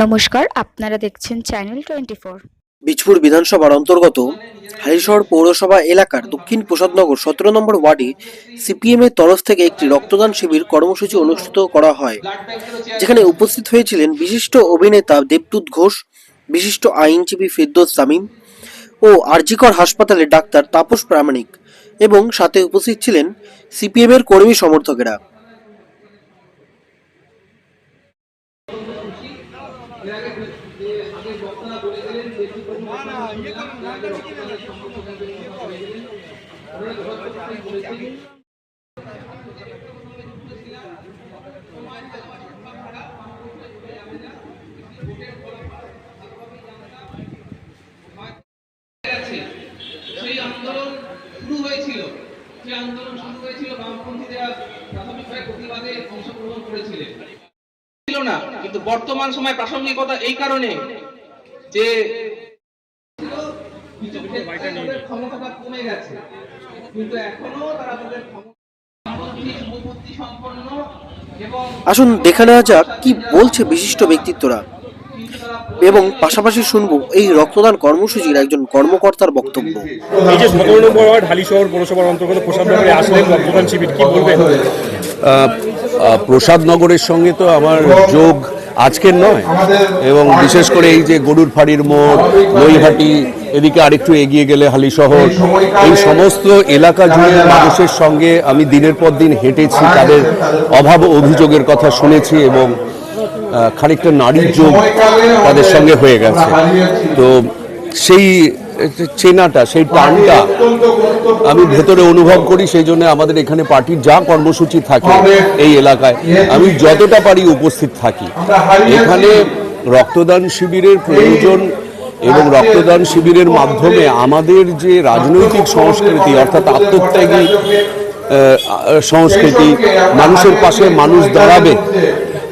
নমস্কার, আপনারা দেখছেন চ্যানেল টোয়েন্টি ফোর বীজপুর বিধানসভার অন্তর্গত হালিশহর পৌরসভা এলাকার দক্ষিণ প্রসাদনগর সতেরো নম্বর ওয়ার্ডে সিপিএম এর তরফ থেকে একটি রক্তদান শিবির কর্মসূচি অনুষ্ঠিত করা হয়, যেখানে উপস্থিত হয়েছিলেন বিশিষ্ট অভিনেতা দেবদূত ঘোষ, বিশিষ্ট আইনজীবী ফিরদোস সামিম ও আরজিকর হাসপাতালের ডাক্তার তাপস প্রামাণিক এবং সাথে উপস্থিত ছিলেন সিপিএম এর কর্মী সমর্থকেরা। সেই আন্দোলন শুরু হয়েছিল। সেই আন্দোলন শুরু হয়েছিল, বামপন্থীরা প্রাথমিকভাবে প্রতিবাদে অংশগ্রহণ করেছিলেন। ছিল না, কিন্তু বর্তমান সময় প্রাসঙ্গিকতা এই কারণে যে তাদের ক্ষমতাটা কমে গেছে। কিন্তু এখনও তারা তাদের ক্ষমতা শুভবুদ্ধি সম্পন্ন এবং আসুন দেখে নেওয়া যাক কি বলছে বিশিষ্ট ব্যক্তিত্বরা। এবং পাশাপাশি শুনব এই রক্তদান কর্মসূচির একজন কর্মকর্তার বক্তব্য। এই যে সতেরো নম্বর ওয়ার্ড হালিশহর পৌরসভার অন্তর্গত প্রসাদনগরে আসলেন রক্তদান শিবির কি বলবেন? প্রসাদনগরের সঙ্গে তো আমার যোগ আজকের নয়, এবং বিশেষ করে এই যে গরুর ফাড়ির মোড়, নৈহাটি, এদিকে আরেকটু এগিয়ে গেলে হালিশহর, এই সমস্ত এলাকা জুড়ে মানুষের সঙ্গে আমি দিনের পর দিন হেঁটেছি, তাদের অভাব অভিযোগের কথা শুনেছি এবং খানিকটা নারীর যোগ তাদের সঙ্গে হয়ে গেছে। তো সেই চেনাটা, সেই টানটা আমি ভেতরে অনুভব করি, সেই জন্য আমাদের এখানে পার্টির যা কর্মসূচি থাকে এই এলাকায়, আমি যতটা পারি উপস্থিত থাকি। এখানে রক্তদান শিবিরের প্রয়োজন এবং রক্তদান শিবিরের মাধ্যমে আমাদের যে রাজনৈতিক সংস্কৃতি, অর্থাৎ আত্মত্যাগী সংস্কৃতি, মানুষের পাশে মানুষ দাঁড়াবে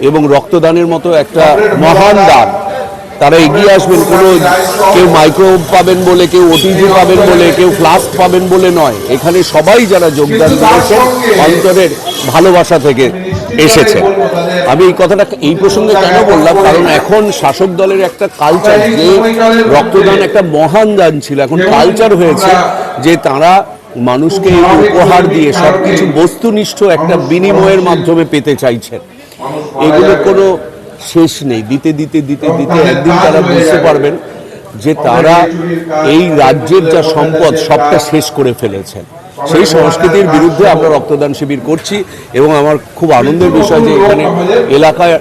এবং রক্তদানের মতো একটা মহান দান তারা এগিয়ে আসবেন কোনো কেউ মাইক্রো পাবেন বলে, কেউ ওটিজি পাবেন বলে, কেউ ফ্লাস্ক পাবেন বলে নয়। এখানে সবাই যারা যোগদান করেছেন, অন্তরের ভালোবাসা থেকে এসেছে। আমি এই কথাটা এই প্রসঙ্গে কেন বললাম? কারণ এখন শাসক দলের একটা কালচার যে রক্তদান একটা মহান দান ছিল। এখন কালচার হয়েছে যে তারা মানুষকে উপহার দিয়ে সবকিছু বস্তুনিষ্ঠ একটা বিনিময়ের মাধ্যমে পেতে চাইছেন। এগুলো কোনো শেষ নেই দিতে দিতে দিতে দিতে একদিন তারা বুঝতে পারবেন যে তারা এই রাজ্যের যা সম্পদ সবটা শেষ করে ফেলেছেন। সেই সংস্কৃতির বিরুদ্ধে আমরা রক্তদান শিবির করছি এবং আমার খুব আনন্দের বিষয় যে এখানে এলাকায়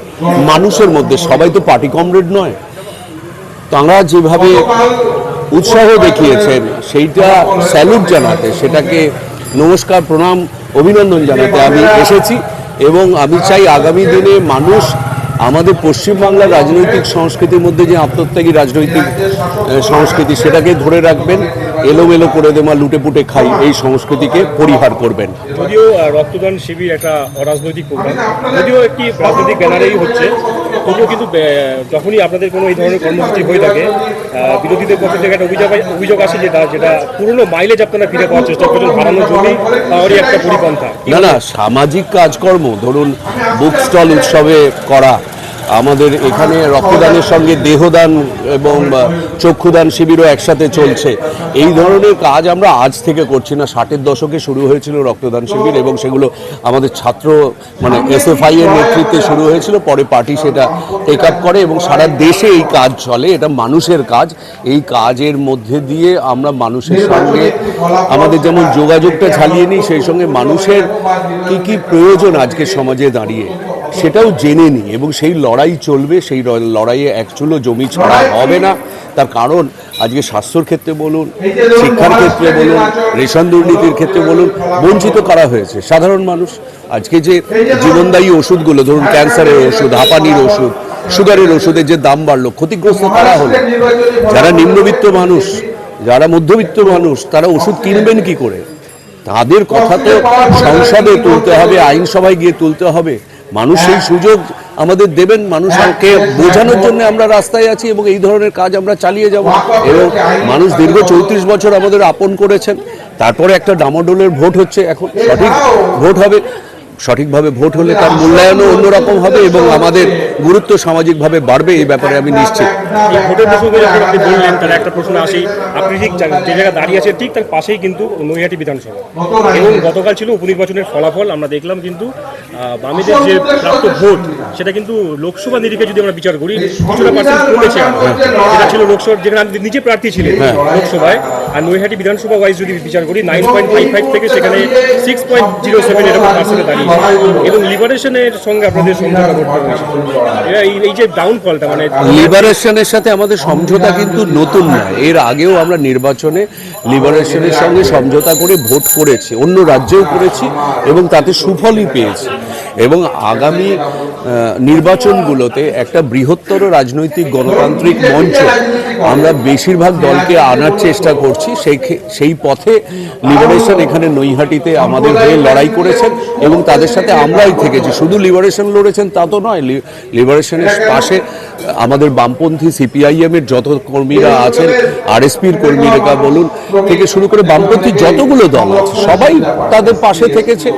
মানুষের মধ্যে সবাই তো পার্টি কমরেড নয়। তাঁরা যেভাবে উৎসাহ দেখিয়েছেন সেইটা স্যালুট জানাতে সেটাকে নমস্কার প্রণাম অভিনন্দন জানাতে আমি এসেছি এবং আমি চাই আগামী দিনে মানুষ আমাদের পশ্চিমবাংলার রাজনৈতিক সংস্কৃতির মধ্যে যে আত্মত্যাগী রাজনৈতিক সংস্কৃতি সেটাকে ধরে রাখবেন, এলোমেলো করে দেমা লুটে পুটে খাই, এই সংস্কৃতিকে পরিহার করবেন। যদিও রক্তদান শিবির একটা অরাজনৈতিক প্রোগ্রাম, যদিও একটি রাজনৈতিক ব্যানারেই হচ্ছে তবুও কিন্তু যখনই আপনাদের কোনো এই ধরনের কর্মসূচি হয়ে থাকে বিরোধীদের পক্ষ থেকে একটা অভিযোগ অভিযোগ আসে যেটা যেটা পুরনো মাইলেজ আপনারা ফিরে পাওয়ার চেষ্টা করছেন হারানো জমি, তারই একটা পরিপন্থা। না না, সামাজিক কাজকর্ম, ধরুন বুক স্টল উৎসবে করা আমাদের এখানে রক্তদানের সঙ্গে দেহদান এবং চক্ষুদান শিবিরও একসাথে চলছে। এই ধরনের কাজ আমরা আজ থেকে করছি না। ষাটের দশকে শুরু হয়েছিল রক্তদান শিবির এবং সেগুলো আমাদের ছাত্র মানে এসএফআই এর নেতৃত্বে শুরু হয়েছিল, পরে পার্টি সেটা টেক আপ করে এবং সারা দেশে এই কাজ চলে। এটা মানুষের কাজ। এই কাজের মধ্যে দিয়ে আমরা মানুষের সঙ্গে আমাদের যেমন যোগাযোগটা ঝালিয়ে নিই, সেই সঙ্গে মানুষের কি কি প্রয়োজন আজকে সমাজে দাঁড়িয়ে। সেটাও জেনে নিই এবং সেই লড়াই চলবে সেই লড়াইয়ে এক চুলো জমি ছাড়া হবে না। তার কারণ আজকে স্বাস্থ্যর ক্ষেত্রে বলুন শিক্ষার ক্ষেত্রে বলুন রেশন দুর্নীতির ক্ষেত্রে বলুন বঞ্চিত করা হয়েছে? সাধারণ মানুষ। আজকে যে জীবনদায়ী ওষুধগুলো ধরুন ক্যান্সারের ওষুধ হাঁপানির ওষুধ সুগারের ওষুধের যে দাম বাড়লো ক্ষতিগ্রস্ত কারা হলো? যারা নিম্নবিত্ত মানুষ যারা মধ্যবিত্ত মানুষ তারা ওষুধ কিনবেন কি করে? তাদের কথা তো সংসদে তুলতে হবে আইনসভায় গিয়ে তুলতে হবে। মানুষ সেই সুযোগ আমাদের দেবেন মানুষকে বোঝানোর জন্য আমরা রাস্তায় আছি এবং এই ধরনের কাজ আমরা চালিয়ে যাব। এবং মানুষ দীর্ঘ চৌত্রিশ বছর আমাদের আপন করেছেন। তারপরে একটা ডামাডোলের ভোট হচ্ছে, এখন সঠিক ভোট হবে। সঠিকভাবে ভোট হলে তার মূল্যায়নও অন্যরকম হবে এবং আমাদের গুরুত্ব সামাজিকভাবে বাড়বে এই ব্যাপারে আমি নিশ্চিত। ভোটের প্রসঙ্গে যখন আপনি বললেন তার একটা প্রশ্ন আসেই আপনি ঠিক যে জায়গায় দাঁড়িয়ে আছেন ঠিক তার পাশেই কিন্তু নৈহাটি বিধানসভা। এবং গতকাল ছিল উপনির্বাচনের ফলাফল আমরা দেখলাম কিন্তু আহ, বামেদের যে প্রাপ্ত ভোট সেটা কিন্তু লোকসভা নিরিখে যদি আমরা বিচার করি কিছুটা পার্সেন্ট কমেছে যেটা ছিল লোকসভা যেখানে আপনি নিজে প্রার্থী ছিলেন লোকসভায় আর নৈহাটি বিধানসভা ওয়াইজ যদি বিচার করি নাইন পয়েন্ট ফাইভ ফাইভ থেকে সেখানে সিক্স পয়েন্ট জিরো সেভেন এরকম পার্সেন্টে দাঁড়িয়েছে এবং লিবারেশনের সঙ্গে আপনাদের সমঝোতা করতে এই- এই যে ডাউনফলটা মানে লিবারেশনের সাথে আমাদের সমঝোতা কিন্তু নতুন নয় এর আগেও আমরা নির্বাচনে লিবারেশনের সঙ্গে সমঝোতা করে ভোট করেছি, অন্য রাজ্যেও করেছি এবং তাতে সুফলই পেয়েছি। এবং আগামী নির্বাচনগুলোতে একটা বৃহত্তর রাজনৈতিক গণতান্ত্রিক মঞ্চ আমরা বেশিরভাগ দলকে আনার চেষ্টা করছি, সেই সেই পথে লিবারেশন এখানে নৈহাটিতে আমাদের হয়ে লড়াই করেছেন এবং তাদের সাথে আমরাই থেকেছি। শুধু লিবারেশন লড়েছেন তা তো নয় লিবারেশনের পাশে আমাদের বামপন্থী সিপিআইএম এর যত কর্মীরা আছেন আরএসপির কর্মীরা বলুন, থেকে শুরু করে বামপন্থী যতগুলো দল আছে, সবাই তাদের পাশে থেকেছে।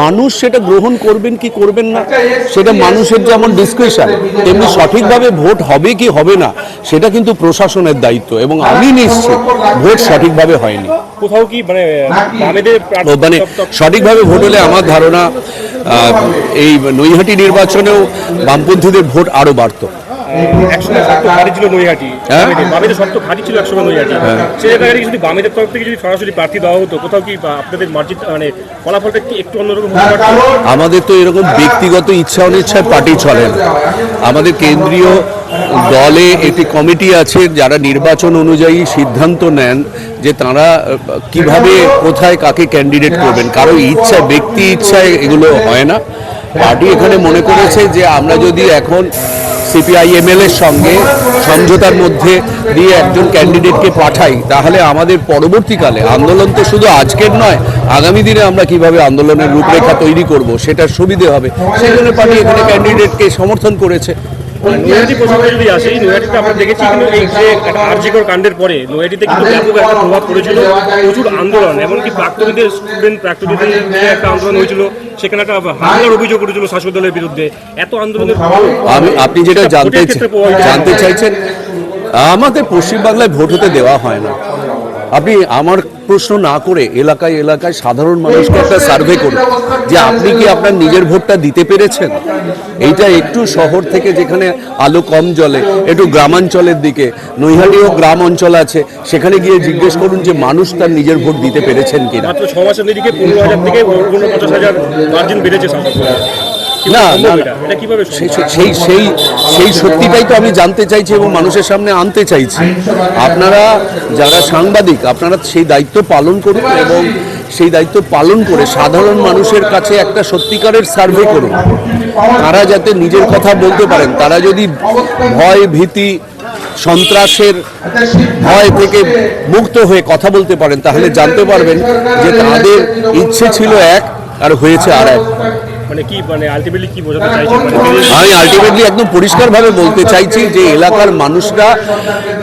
মানুষ সেটা গ্রহণ করবেন কি করবেন না, সেটা মানুষের যেমন ডিসক্রিপশন তেমনি সঠিকভাবে ভোট হবে কি হবে না, সেটা কিন্তু প্রশাসনের দায়িত্ব এবং আমি নিশ্চিত ভোট সঠিকভাবে হয়নি। কোথাও কি মানে মানে সঠিকভাবে ভোট হলে আমার ধারণা আহ, এই নৈহাটি নির্বাচনেও বামপন্থীদের ভোট আরও বাড়তো। একসময় শক্ত ঘাটি ছিল নৈহাটি হ্যাঁ? বামেদের- শক্ত ছিল একসময় নৈহাটি সেই জায়গায় যদি বামেদের তরফ থেকে যদি সরাসরি প্রার্থী দেওয়া হতো কোথাও কি আপনাদের মার্জিত মানে ফলাফলটা কি একটু অন্যরকম আমাদের তো এরকম ব্যক্তিগত ইচ্ছা অনিচ্ছায় পার্টি চলে না। আমাদের কেন্দ্রীয় দলে একটি কমিটি আছে যারা নির্বাচন অনুযায়ী সিদ্ধান্ত নেন যে তারা কীভাবে কোথায় কাকে ক্যান্ডিডেট করবেন। কারও ইচ্ছা ব্যক্তি ইচ্ছায় এগুলো হয় না। পার্টি এখানে মনে করেছে যে আমরা যদি এখন সিপিআইএমএল এর সঙ্গে সমঝোতার মধ্যে দিয়ে একজন ক্যান্ডিডেটকে পাঠাই, তাহলে আমাদের পরবর্তীকালে আন্দোলন তো শুধু আজকের নয়, আগামী দিনে আমরা কীভাবে আন্দোলনের রূপরেখা তৈরি করব, সেটার সুবিধে হবে। সেই জন্য পার্টি এখানে ক্যান্ডিডেটকে সমর্থন করেছে। নৈহাটি প্রসঙ্গে যদি আসি নৈহাটিতে আমরা দেখেছি কিন্তু এই যে আর্যিকর কাণ্ডের পরে নৈহাটিতে কিন্তু ব্যাপক একটা প্রভাব পড়েছিল প্রচুর আন্দোলন এমনকি প্রাক্তনীদের স্টুডেন্ট প্রাক্তনীদের একটা আন্দোলন হয়েছিল সেখানে একটা হামলার অভিযোগ করেছিল শাসক দলের বিরুদ্ধে। এত আন্দোলনের আমি আপনি যেটা জানতে। জানতে চাইছেন আমাদের পশ্চিমবাংলায় ভোট হতে দেওয়া হয় না। আপনি আমার প্রশ্ন না করে এলাকায় এলাকায় সাধারণ মানুষকে একটা সার্ভে করুন যে আপনি কি আপনার নিজের ভোটটা দিতে পেরেছেন? এইটা একটু শহর থেকে যেখানে আলো কম জলে একটু গ্রামাঞ্চলের দিকে, নৈহাটিও গ্রাম অঞ্চল আছে, সেখানে গিয়ে জিজ্ঞেস করুন যে মানুষ তার নিজের ভোট দিতে পেরেছেন কিনা। ছ মাসের দিকে পনেরো হাজার থেকে পঞ্চাশ হাজার বেড়েছে না, সেই সেই সেই সেই সত্যিটাই তো আমি জানতে চাইছি এবং মানুষের সামনে আনতে চাইছি। আপনারা যারা সাংবাদিক আপনারা সেই দায়িত্ব পালন করুন এবং সেই দায়িত্ব পালন করে সাধারণ মানুষের কাছে একটা সত্যিকারের সার্ভে করুন। তারা যাতে নিজের কথা বলতে পারেন তারা যদি ভয় ভীতি সন্ত্রাসের ভয় থেকে মুক্ত হয়ে কথা বলতে পারেন তাহলে জানতে পারবেন যে তাদের ইচ্ছে ছিল এক আর হয়েছে আর এক। মানে কি মানে আলটিমেটলি কি বোঝাতে চাইছেন? মানে আমি আলটিমেটলি একদম পরিষ্কারভাবে বলতে চাইছি যে এলাকার মানুষরা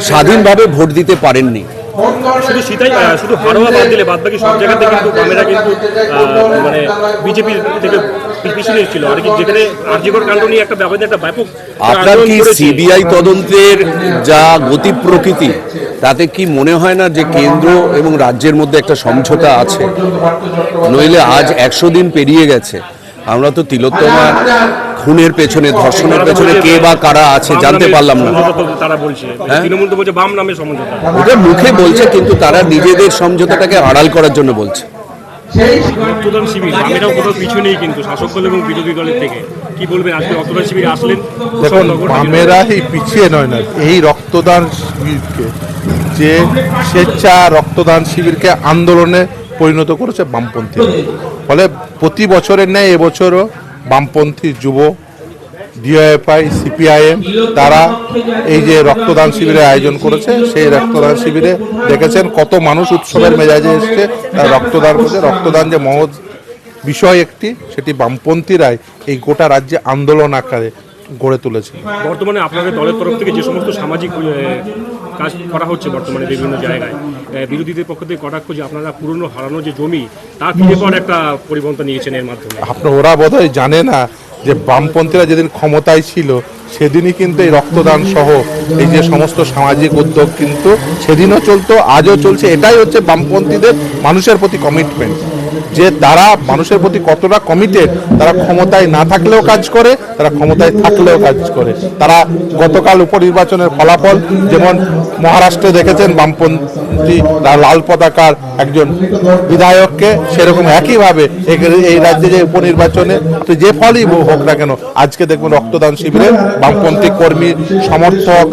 স্বাধীনভাবে ভোট দিতে পারেননি। শুধু সেটাই শুধু হারোয়া বাদ দিলে বাদ বাকি সব জায়গাতে কিন্তু বামেরা কিন্তু মানে বিজেপি থেকে পিছনে ছিল আর কি যেখানে আর্যিকর কাণ্ড নিয়ে একটা ব্যাপারে একটা ব্যাপক আপনার কি সিবিআই তদন্তের যা গতি প্রকৃতি তাতে কি মনে হয় না যে কেন্দ্র এবং রাজ্যের মধ্যে একটা সমঝোতা আছে? নইলে আজ একশো দিন পেরিয়ে গেছে। আমরা তো তিলোত্তমা খুনের পেছনে ধর্ষণের পেছনে কে বা কারা আছে জানতে পারলাম না। তারা বলছে। হ্যাঁ? তৃণমূল তো বলছে বাম নামে সমঝোতা। ওটা মুখে বলছে কিন্তু তারা নিজেদের সমঝোতাটাকে আড়াল করার জন্য বলছে। রক্তদান শিবির বামেরাও কোথাও পিছনেই কিন্তু শাসক দল এবং বিরোধী দলের থেকে। কি বলবেন? আজকে রক্তদান শিবির আসলেন দেখুন কুশলনগর থেকে। বামেরা এই পিছিয়ে নয় না এই রক্তদান শিবিরকে যে স্বেচ্ছা রক্তদান শিবিরকে আন্দোলনে পরিণত করেছে বামপন্থী ফলে প্রতি বছরের ন্যায় এবছরও বামপন্থী যুব ডিওএফআই, সিপিআইএম তারা এই যে রক্তদান শিবিরের আয়োজন করেছে, সেই রক্তদান শিবিরে দেখেছেন কত মানুষ উৎসবের মেজাজে এসছে, তারা রক্তদান করেছে। রক্তদান যে মহৎ বিষয় একটি, সেটি বামপন্থীরাই এই গোটা রাজ্যে আন্দোলন আকারে গড়ে তুলেছে। বর্তমানে আপনাদের দলের তরফ থেকে যে সমস্ত সামাজিক কাজ করা হচ্ছে বর্তমানে বিভিন্ন জায়গায়। বিরোধীদের পক্ষ থেকে কটাক্ষ যে আপনারা পুরনো হারানো যে জমি, তা ফিরে পাওয়ার একটা পরিবর্তন নিয়েছেন এর মাধ্যমে। আপনার, ওরা বোধহয় জানে না যে বামপন্থীরা যেদিন ক্ষমতায় ছিল, সেদিনই কিন্তু এই রক্তদান সহ এই যে সমস্ত সামাজিক উদ্যোগ কিন্তু সেদিনও চলতো, আজও চলছে। এটাই হচ্ছে বামপন্থীদের মানুষের প্রতি কমিটমেন্ট যে তারা মানুষের প্রতি কতটা কমিটেড তারা ক্ষমতায় না থাকলেও কাজ করে, তারা ক্ষমতায় থাকলেও কাজ করে। তারা গতকাল উপনির্বাচনের ফলাফল, যেমন মহারাষ্ট্রে দেখেছেন, বামপন্থী লাল পতাকার একজন বিধায়ককে সেরকম একইভাবে এই রাজ্যে যে উপনির্বাচনে, তো যে ফলই হোক না কেন, আজকে দেখবেন রক্তদান শিবিরে বামপন্থী কর্মী, সমর্থক,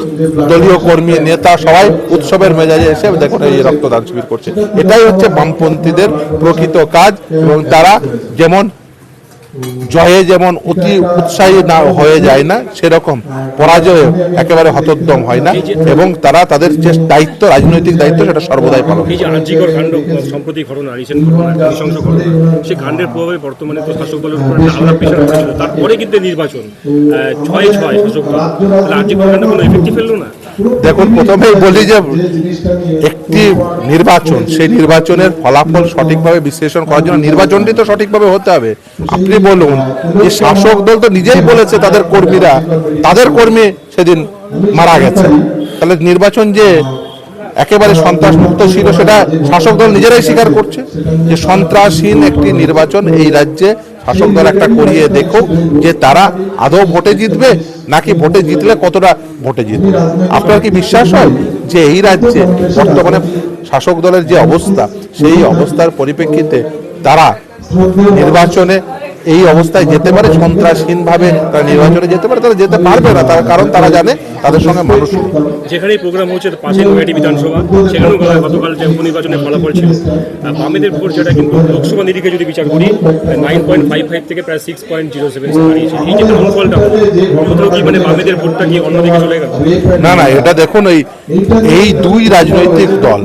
দলীয় কর্মী, নেতা সবাই উৎসবের মেজাজে এসে দেখুন এই রক্তদান শিবির করছে। এটাই হচ্ছে বামপন্থীদের প্রকৃত কাজ। এবং তারা যেমন জয়ে যেমন অতি উৎসাহী না হয়ে যায় না সেরকম পরাজয়ে একেবারে হতোদ্যম হয় না এবং তারা তাদের যে দায়িত্ব রাজনৈতিক দায়িত্ব সেটা সর্বদাই পালন এই যে আর্যিকর কাণ্ড সম্প্রতি ঘটনা রিসেন্ট ঘটনা নৃশংস ঘটনা সেই কাণ্ডের প্রভাবে বর্তমানে তো শাসক দলের উপর একটা আলাদা প্রেশার পড়েছিল। তারপরে কিন্তু নির্বাচন ছয় ছয় শাসক দল। তাহলে আর্যিকর কাণ্ড কোনো ফেলল না? দেখুন প্রথমেই বলি যে একটি নির্বাচন সেই নির্বাচনের ফলাফল সঠিকভাবে বিশ্লেষণ করার জন্য নির্বাচনটি তো সঠিকভাবে হতে হবে। আপনি বলুন যে শাসক দল তো নিজেই বলেছে তাদের কর্মীরা তাদের কর্মী সেদিন মারা গেছে। তাহলে নির্বাচন যে একেবারে সন্ত্রাস মুক্ত ছিল সেটা শাসক দল নিজেরাই স্বীকার করছে যে সন্ত্রাসহীন একটি নির্বাচন এই রাজ্যে শাসক দল একটা করিয়ে দেখো যে তারা আদৌ ভোটে জিতবে নাকি ভোটে জিতলে কতটা ভোটে জিতবে। আপনার কি বিশ্বাস হয় যে এই রাজ্যে বর্তমানে শাসক দলের যে অবস্থা, সেই অবস্থার পরিপ্রেক্ষিতে তারা নির্বাচনে এই অবস্থায় যেতে পারে সন্ত্রাসহীন ভাবে তারা নির্বাচনে যেতে পারে তারা যেতে পারবে না তার কারণ তারা জানে তাদের সঙ্গে মানুষ। যেখানে প্রোগ্রাম হচ্ছে পাশে নৈহাটি বিধানসভা। সেখানেও গতকাল যে উপনির্বাচনের ফলাফল ছিল। বামেদের ভোট যেটা কিন্তু লোকসভা নিরিখে যদি বিচার করি নাইন পয়েন্ট ফাইভ ফাইভ থেকে প্রায় সিক্স পয়েন্ট জিরো সেভেন এই যে ফলটা কোথাও কি মানে বামেদের ভোটটা কি অন্যদিকে চলে গেল? না না এটা দেখুন এই এই দুই রাজনৈতিক দল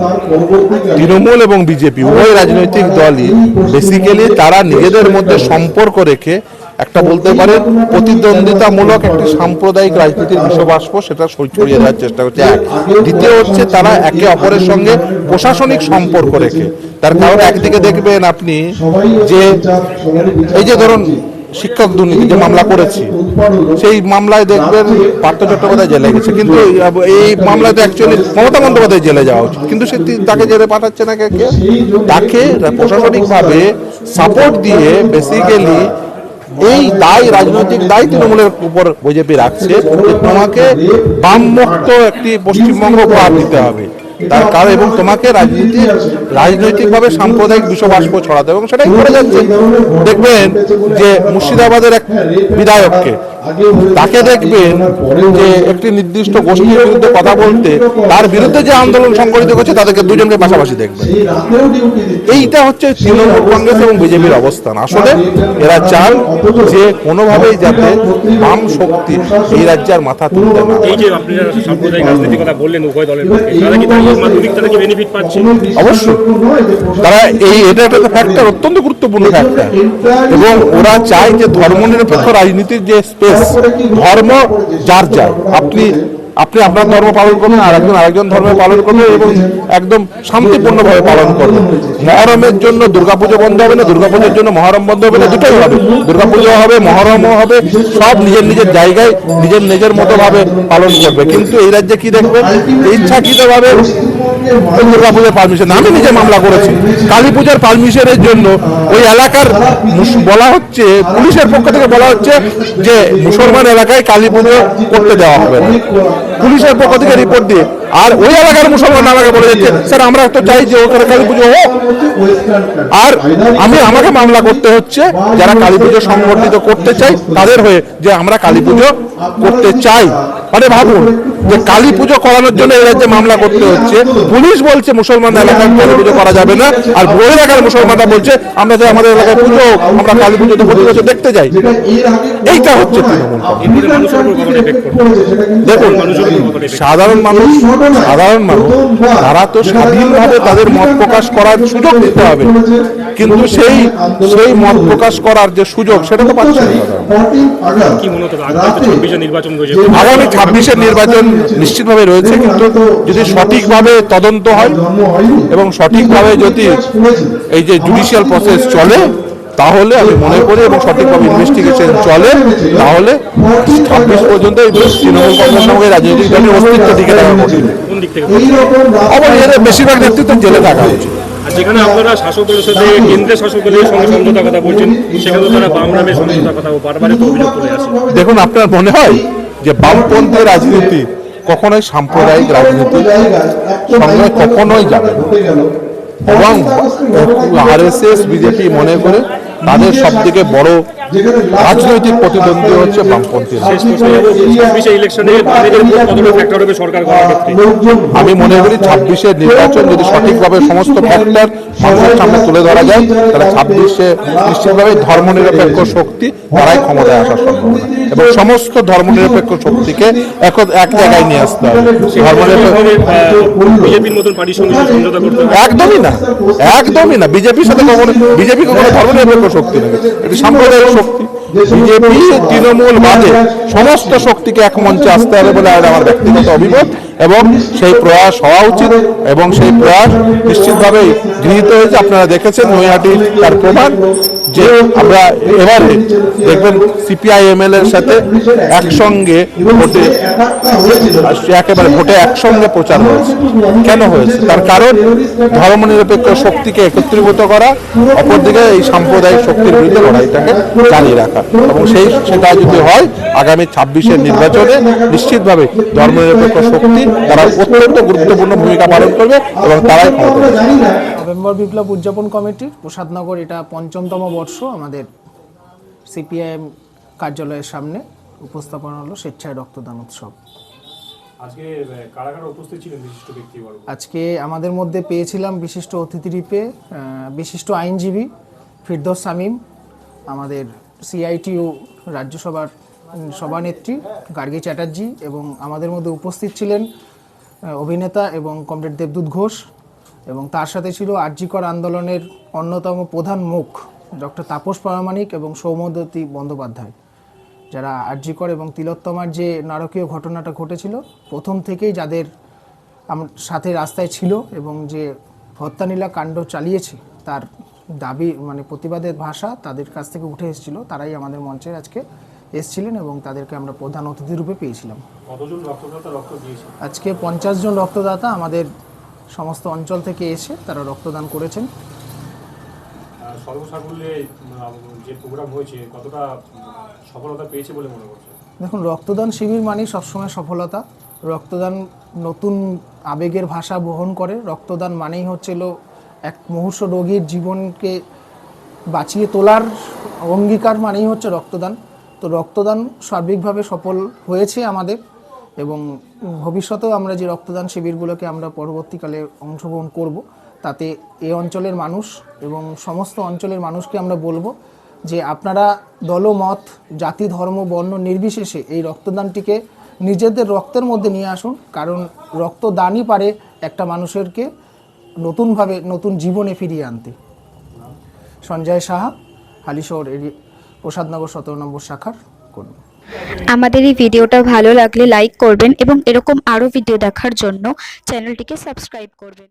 তৃণমূল এবং বিজেপি উভয় রাজনৈতিক দলই বেসিক্যালি তারা নিজেদের মধ্যে সম্পর্ক রেখে একটা বলতে পারেন প্রতিদ্বন্দ্বিতামূলক একটি সাম্প্রদায়িক রাজনীতির বিষবাষ্প সেটা ছড়িয়ে দেওয়ার চেষ্টা করছে। এক। দ্বিতীয় হচ্ছে তারা একে অপরের সঙ্গে প্রশাসনিক সম্পর্ক রেখে। তার কারণ একদিকে দেখবেন আপনি যে এই যে ধরুন শিক্ষক দুর্নীতি যে মামলা করেছি, সেই মামলায় দেখবেন পার্থ চট্টোপাধ্যায় জেলে গেছে। কিন্তু এই- মামলাতে অ্যাকচুয়ালি মমতা বন্দ্যোপাধ্যায় জেলে যাওয়া উচিত। কিন্তু সে তাকে জেলে পাঠাচ্ছে না কে? তাকে প্রশাসনিকভাবে সাপোর্ট দিয়ে বেসিক্যালি এই দায়, রাজনৈতিক দায় তৃণমূলের উপর বিজেপি রাখছে তোমাকে বামমুক্ত একটি পশ্চিমবঙ্গ উপহার দিতে হবে। তার কারণ এবং তোমাকে রাজনীতি রাজনৈতিকভাবে সাম্প্রদায়িক বিষবাষ্প ছড়াতে এবং সেটাই করে যাচ্ছে। দেখবেন যে মুর্শিদাবাদের এক বিধায়ককে তাকে দেখবেন যে একটি নির্দিষ্ট গোষ্ঠীর বিরুদ্ধে কথা বলতে তার বিরুদ্ধে যে আন্দোলন সংগঠিত করছে তাদেরকে দুজনকে পাশাপাশি দেখবেন। এইটা হচ্ছে তৃণমূল কংগ্রেস এবং বিজেপির অবস্থান। আসলে এরা চান যে কোনোভাবেই যাতে বাম শক্তি এই রাজ্যে আর মাথা তুলতে না এই যে আপনারা সাম্প্রদায়িক রাজনীতির কথা বললেন উভয় দলের পক্ষে তারা কি তারা কি বেনিফিট পাচ্ছে? অবশ্যই। তারা এই এটা একটা ফ্যাক্টর অত্যন্ত গুরুত্বপূর্ণ ফ্যাক্টর এবং ওরা চায় যে ধর্মনিরপেক্ষ রাজনীতির যে স্পেস ধর্ম যার যায় আপনি আপনি আপনার ধর্ম পালন করবেন, আর একজন আরেকজন ধর্ম পালন করবে এবং একদম শান্তিপূর্ণভাবে পালন করবে মহরমের জন্য দুর্গাপুজো বন্ধ হবে না, দুর্গাপুজোর জন্য মহরম বন্ধ হবে না, দুটোই হবে। দুর্গাপুজো হবে, মহরমও হবে, সব নিজের নিজের জায়গায়, নিজের নিজের মতো ভাবে পালন করবে। কিন্তু এই রাজ্যে কি দেখবেন? ইচ্ছাকৃতভাবে দুর্গাপুজোর পারমিশন আমি নিজে মামলা করেছি। কালী পূজার পারমিশনের জন্য ওই এলাকার বলা হচ্ছে, পুলিশের পক্ষ থেকে বলা হচ্ছে যে মুসলমান এলাকায় কালী পুজো করতে দেওয়া হবে পুলিশের পক্ষ থেকে রিপোর্ট দিয়ে আর ওই এলাকার মুসলমান আমাকে বলে যাচ্ছে স্যার আমরা তো চাই যে ওখানে কালী পুজো হোক। আর আমি আমাকে মামলা করতে হচ্ছে যারা কালী পুজো সংগঠিত করতে চাই তাদের হয়ে যে আমরা কালী পুজো করতে চাই। মানে ভাবুন যে কালী পুজো করানোর জন্য এই রাজ্যে মামলা করতে হচ্ছে। পুলিশ বলছে মুসলমান এলাকায় কালী পুজো করা যাবে না। আর বই এলাকার মুসলমানরা বলছে আমরা যে আমাদের এলাকায় পুজো হোক, আমরা কালী পুজো তো প্রতি বছর দেখতে যাই। এইটা হচ্ছে তৃণমূল দেখুন সাধারণ মানুষ সাধারণ মানুষ তারা তো স্বাধীনভাবে তাদের মত প্রকাশ করার সুযোগ দিতে হবে। কিন্তু সেই সেই মত প্রকাশ করার যে সুযোগ সেটা তো পাচ্ছে আগামী ছাব্বিশের নির্বাচন নিশ্চিতভাবে রয়েছে কিন্তু যদি সঠিকভাবে তদন্ত হয় এবং সঠিকভাবে যদি এই যে জুডিশিয়াল প্রসেস চলে তাহলে আমি মনে করি এবং সঠিকভাবে ইনভেস্টিগেশন চলে তাহলে ছাব্বিশ পর্যন্ত এই তৃণমূল কংগ্রেস নামক রাজনৈতিক দলের অস্তিত্ব টিকে থাকা কঠিন আবার এদের বেশিরভাগ নেতৃত্ব জেলে থাকা উচিত। যেখানে আপনারা শাসক দলের সাথে কেন্দ্রের শাসক দলের সঙ্গে সমঝোতার কথা বলছেন সেখানে তারা বাম নামের সমঝোতার কথা বারবারই তো অভিযোগ করে আসে। দেখুন আপনার মনে হয় যে বামপন্থী রাজনীতি কখনোই সাম্প্রদায়িক রাজনীতি সঙ্গে কখনোই যাবে। এবং আরএসএস বিজেপি মনে করে তাদের সব থেকে বড় রাজনৈতিক প্রতিদ্বন্দ্বী হচ্ছে আমি মনে করি ছাব্বিশে নির্বাচন যদি সঠিকভাবে সমস্ত ফ্যাক্টর মানুষের সামনে তুলে ধরা যায়, তাহলে ছাব্বিশে নিশ্চিতভাবে ধর্মনিরপেক্ষ শক্তি তারাই ক্ষমতায় আসার সম্ভাবনা। এবং সমস্ত ধর্মনিরপেক্ষ শক্তিকে এক এক জায়গায় নিয়ে আসতে হবে। একদমই না একদমই না বিজেপির সাথে কখনো বিজেপি কখনো ধর্মনিরপেক্ষ শক্তি নয় এটি সাম্প্রদায়িক শক্তি। বিজেপি তৃণমূল বাদে সমস্ত শক্তিকে এক মঞ্চে আসতে হবে বলে আর আমার ব্যক্তিগত অভিমত এবং সেই প্রয়াস হওয়া উচিত এবং সেই প্রয়াস নিশ্চিতভাবেই গৃহীত হয়েছে। আপনারা দেখেছেন নৈহাটি তার প্রমাণ। যে আমরা এবারে দেখবেন সিপিআই এমএল এর সাথে একসঙ্গে ভোটে একেবারে ভোটে একসঙ্গে প্রচার হয়েছে। কেন হয়েছে? তার কারণ ধর্মনিরপেক্ষ শক্তিকে একত্রীভূত করা, অপরদিকে এই সাম্প্রদায়িক শক্তির বিরুদ্ধে লড়াইটাকে জানিয়ে রাখা। এবং সেই সেটা যদি হয়, আগামী ছাব্বিশের নির্বাচনে নিশ্চিতভাবে ধর্মনিরপেক্ষ শক্তি তারা অত্যন্ত গুরুত্বপূর্ণ ভূমিকা পালন করবে এবং তারাই নভেম্বর বিপ্লব উদযাপন কমিটির প্রসাদনগর, এটা পঞ্চমতম বর্ষ আমাদের সিপিআইএম কার্যালয়ের সামনে উপস্থাপনা হলো স্বেচ্ছায় রক্তদান উৎসব। আজকে কারা কারা উপস্থিত ছিলেন বিশিষ্ট ব্যক্তিবর্গ? আজকে আমাদের মধ্যে পেয়েছিলাম বিশিষ্ট অতিথি রূপে বিশিষ্ট আইনজীবী ফিরদোস সামিম আমাদের সিআইটিউ রাজ্যসভার সভানেত্রী গার্গী চ্যাটার্জি এবং আমাদের মধ্যে উপস্থিত ছিলেন অভিনেতা এবং কমরেড দেবদূত ঘোষ এবং তার সাথে ছিল আর্যিকর আন্দোলনের অন্যতম প্রধান মুখ ডক্টর তাপস প্রামাণিক এবং সৌমদতী বন্দ্যোপাধ্যায় যারা আর্যিকর এবং তিলোত্তমার যে নারকীয় ঘটনাটা ঘটেছিল প্রথম থেকেই যাদের সাথে রাস্তায় ছিল এবং যে হত্যানীলা কাণ্ড চালিয়েছে তার দাবি মানে প্রতিবাদের ভাষা তাদের কাছ থেকে উঠে এসেছিল তারাই আমাদের মঞ্চে আজকে এসছিলেন এবং তাদেরকে আমরা প্রধান অতিথি রূপে পেয়েছিলাম। রক্ত দিয়েছে? আজকে পঞ্চাশ জন রক্তদাতা আমাদের সমস্ত অঞ্চল থেকে এসে তারা রক্তদান করেছেন। সর্বসাকুল্যে যে প্রোগ্রাম হয়েছে, কতটা সফলতা পেয়েছে বলে মনে করছে দেখুন, রক্তদান শিবির মানেই সবসময় সফলতা। রক্তদান নতুন আবেগের ভাষা বহন করে। রক্তদান মানেই হচ্ছিল এক মুহূর্ষ রোগীর জীবনকে বাঁচিয়ে তোলার অঙ্গীকার মানেই হচ্ছে রক্তদান। তো রক্তদান সার্বিকভাবে সফল হয়েছে আমাদের এবং ভবিষ্যতেও আমরা যে রক্তদান শিবিরগুলোকে আমরা পরবর্তীকালে অংশগ্রহণ করব তাতে এ অঞ্চলের মানুষ এবং সমস্ত অঞ্চলের মানুষকে আমরা বলব যে আপনারা দলমত জাতি, ধর্ম, বর্ণ নির্বিশেষে এই রক্তদানটিকে নিজেদের রক্তের মধ্যে নিয়ে আসুন। কারণ রক্তদানই পারে একটা মানুষেরকে নতুনভাবে নতুন জীবনে ফিরিয়ে আনতে। সঞ্জয় সাহা, হালিশহর এরি- প্রসাদনগর সতেরো নম্বর শাখার কর্মী আমাদের এই ভিডিওটা ভালো লাগলে লাইক করবেন এবং এরকম আরও ভিডিও দেখার জন্য চ্যানেলটিকে সাবস্ক্রাইব করবেন।